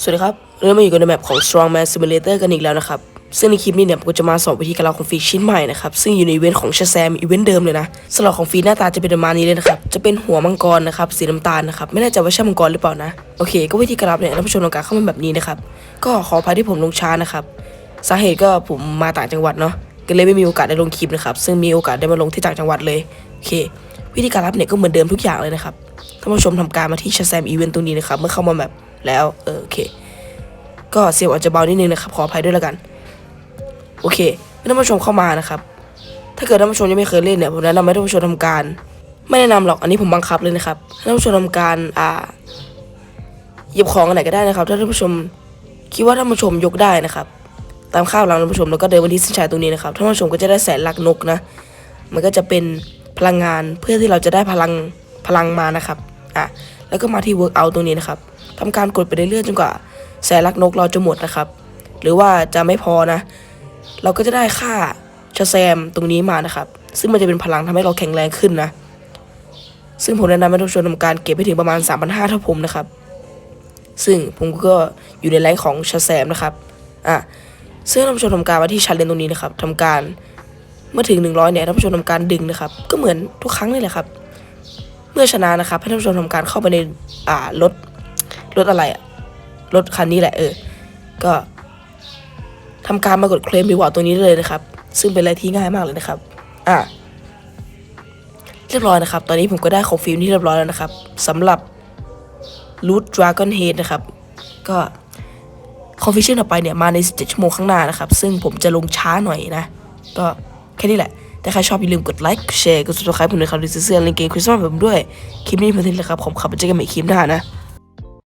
สวัสดีครับเริ่มมาอยู่กันในแมปของ Strongman Simulator กันอีกแล้วนะครับ ซึ่งในคลิปนี้เนี่ยผมก็จะมาสอนวิธีการเอาของฟรีชิ้นใหม่นะครับ ซึ่งอยู่ในอีเวนต์ของ Shazam อีเวนต์เดิมเลยนะสำหรับของฟรีหน้าตาจะเป็นประมาณนี้เลยนะครับ จะเป็นหัวมังกรนะครับ สีน้ำตาลนะครับ ไม่แน่ใจว่าใช่มังกรหรือเปล่านะ โอเค ก็วิธีการรับเนี่ยท่านผู้ชมลองการเข้ามาแบบนี้นะครับ ก็ขออภัยที่ผมลงช้านะครับสาเหตุก็ผมมาต่างจังหวัดเนาะก็เลยไม่มีโอกาสได้ลงคลิปนะครับซึ่งมีโอกาสได้มาลงที่ต่างจังหวัดเลยโอเค วิธีการรับเนี่ยก็เหมือนเดิมทุกอย่างเลยนะครับท่านผู้ชมทำการมาที่ Shazam Event ตรงนี้นะครับ เมื่อเข้ามาแบบแล้วเออโอเค ก็เสียงอาจจะเบานิดนึงนะครับ ขออภัยด้วยแล้วกัน โอเคท่านผู้ชมเข้ามานะครับ ถ้าเกิดท่านผู้ชมยังไม่เคยเล่นเนี่ยผมแนะนำให้ท่านผู้ชมทำการ ไม่แนะนำหรอกอันนี้ผมบังคับเลยนะครับท่านผู้ชมทำการอ่าหยิบของอันไหนก็ได้นะครับถ้าท่านผู้ชมคิดว่าท่านผู้ชมยกได้นะครับตามข้าวหลังท่านผู้ชมแล้วก็เดินมาที่ส้นชัยตรงนี้นะครับท่านผู้ชมก็จะได้แสนลักนกนะ มันก็จะเป็น พลังงานเพื่อที่เราจะได้พลังพลังมานะครับอะแล้วก็มาที่ work out ตรงนี้นะครับทำการกดไปเรื่อยๆจนกว่าแสลักนกเราจะหมดนะครับ หรือว่าจะไม่พอนะ เราก็จะได้ค่าชาแซมตรงนี้มานะครับ ซึ่งมันจะเป็นพลังทำให้เราแข็งแรงขึ้นนะ ซึ่งผมแนะนำให้ทุกคนทำการเก็บไปถึงประมาณ 3,500เท่าผมนะครับ ซึ่งผมก็อยู่ในแรงของชาแซมนะครับอะซึ่งท่านผู้ชมทำการมาที่ชันเลนตรงนี้นะครับทำการ เมื่อถึง 100เนี่ยท่านผู้ชมทำการดึงนะครับ ก็เหมือนทุกครั้งนี่แหละครับ เมื่อชนะนะครับให้ท่านผู้ชมทำการเข้าไปในอ่ารถรถอะไรอะรถคันนี้แหละเออ ก็ทำการมากดเคลมรีวอร์ดตัวนี้เลยนะครับ ซึ่งเป็นอะไรที่ง่ายมากเลยนะครับ อะเรียบร้อยนะครับ ตอนนี้ผมก็ได้ของฟิล์มที่เรียบร้อยแล้วนะครับสำหรับรูทดราก้อนเฮดนะครับ ก็คอนฟิชเชนต่อไปเนี่ยมาใน 17 ชั่วโมงข้างหน้านะครับ ซึ่งผมจะลงช้าหน่อยนะ ก็ แค่นี้แหละแต่ใครชอบอย่าลืมกดไลค์กดแชร์ กด subscribe ผมด้วยครับดิสเซียนเล่นเกมคริสต์มาสผมด้วย คลิปนี้เพื่อนที่แล้วครับ ผมขับไปเจอกันใหม่คลิปหน้านะ